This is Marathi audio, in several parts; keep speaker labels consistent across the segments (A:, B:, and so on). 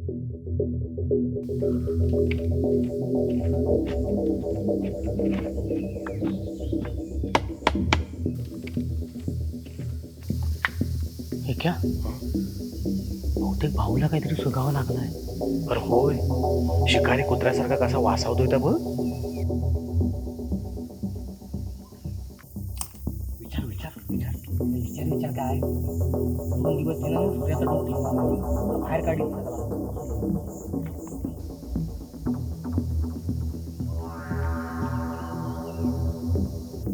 A: हे क्या? बहुतेक भाऊला काहीतरी सुगावं लागलाय.
B: अरे होय. शिकारी कुत्र्यासारखा कसा वासावतोय त्या बघ.
A: विचार विचार विचार विचार काय दोन दिवस त्यानं सूर्याचा डोक ठेवला बाहेर काढली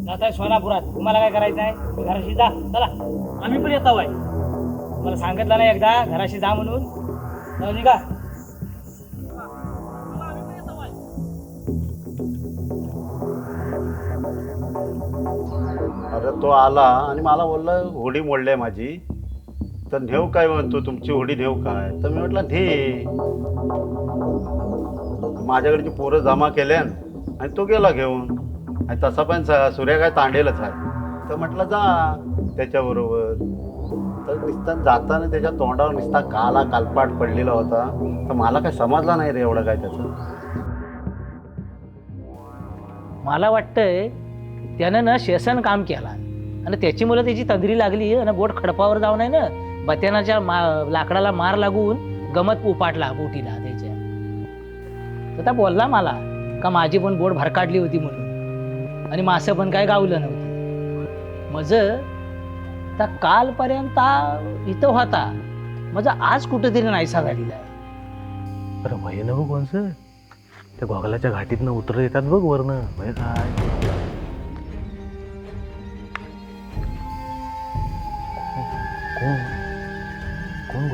A: जात आहे सोनापुरात. तुम्हाला काय करायचं आहे? घराशी जा. चला. आम्ही पण येतो आहे मला सांगितलं नाही एकदा घराशी जा म्हणून. निघा.
C: अरे तो आला आणि मला बोलला होडी मोडली आहे माझी. तर नेऊ काय म्हणतो तुमची होडी नेऊ काय? तर मी म्हटलं ने माझ्याकडची पोरं जमा केल्यान आणि तो गेला घेऊन. आणि तसा पण स- सूर्या काय तांडेलच आहे. तर म्हटलं जा त्याच्याबरोबर. तर नुसता जाताना त्याच्या तोंडावर नुसता काला कालपाट पडलेला होता. तर मला काय समजला नाही रे एवढं काय त्याचं.
A: मला वाटतंय त्यानं ना शेसन काम केला. आणि त्याची मुलं त्याची तंद्री लागली आणि बोट खडपावर जाऊन आहे ना बत्यानाच्या मा लाकडाला मार लागून गमत उपाटला बोटीला त्याच्या. तर त्या बोलला मला का माझी पण बोट भरकाडली होती म्हणून. आणि मासं पण काय गावलं नव्हतं. मज त्या कालपर्यंत इथं होता. माझा आज कुठेतरी नाहीसा झालेला आहे
B: अरे भय ना बघ कोणचं त्या गोगलाच्या घाटीतनं उतरत येतात बघ वरनं. भय काय?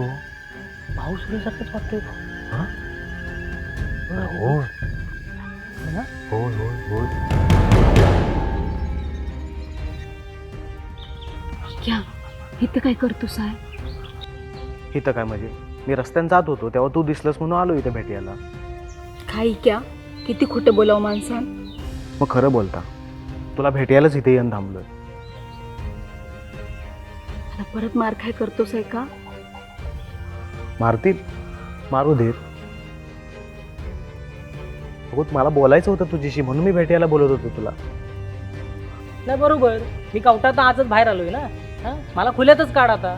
B: गो
A: भाऊ सुरेसारखंच वाटतंय
B: हा? हो.
A: ना?
B: होय होय होय.
D: क्या? इथं काय करतो साय
B: इथं काय म्हणजे? मी रस्त्याने जात होतो तेव्हा तू दिसलंस म्हणून आलो इथे भेटायला.
D: काही क्या? किती खोटं बोलाव माणसान?
B: मग खरं बोलता तुला भेटायलाच इथे येऊन थांबलोय.
D: आता परत मार काय करतोस आहे का?
B: मारतील. मारू देत. अगो मला बोलायचं होतं तुझ्याशी म्हणून मी भेटायला बोलत होतो तुला.
A: नाही बरोबर. मी कवटात आजच बाहेर आलोय ना? हा? मला खुल्यातच काढ आता.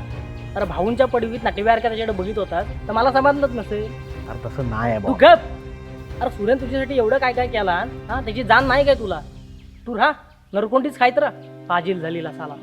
A: अरे भाऊंच्या पडवीत नाटेवारक्या त्याच्याकडे बघित होतात तर मला समजलंच नसेल.
B: अरे तसं नाही आहे
A: तू गप. अरे सूर्यन तुझ्यासाठी एवढं काय काय केला हा? त्याची जाण नाही काय तुला? तू राहा. नरकोंडीच खायत राहा. फाजील झालेला साला.